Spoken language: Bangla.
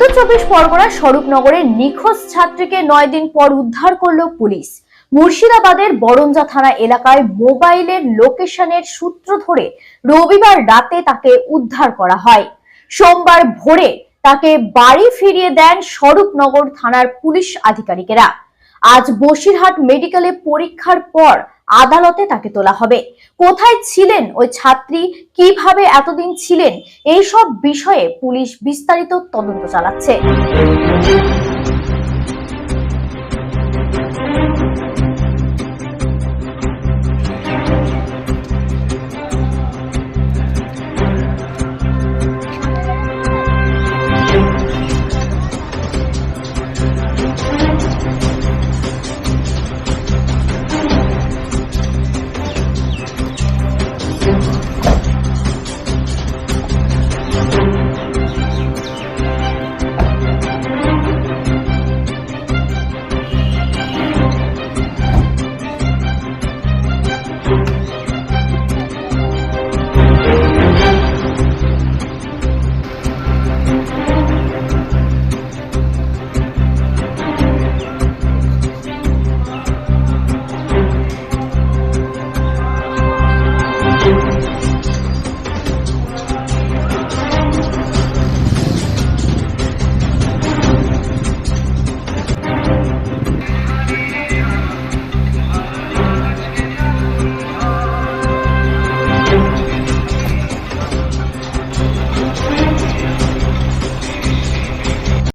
উত্তর চব্বিশ পরগনার স্বরূপনগরের নিখোঁজ ছাত্রীকে নয় দিন পর উদ্ধার করল পুলিশ। মুর্শিদাবাদের বরঞ্জা থানা এলাকায় মোবাইলের লোকেশনের সূত্র ধরে রবিবার রাতে তাকে উদ্ধার করা হয়। সোমবার ভোরে তাকে বাড়ি ফিরিয়ে দেন স্বরূপনগর থানার পুলিশ আধিকারিকেরা। আজ বসিরহাট মেডিকেলে পরীক্ষার পর আদালতে তাকে তোলা হবে। কোথায় ছিলেন ওই ছাত্রী? কীভাবে এতদিন ছিলেন? এই সব বিষয়ে পুলিশ বিস্তারিত তদন্ত চালাচ্ছে।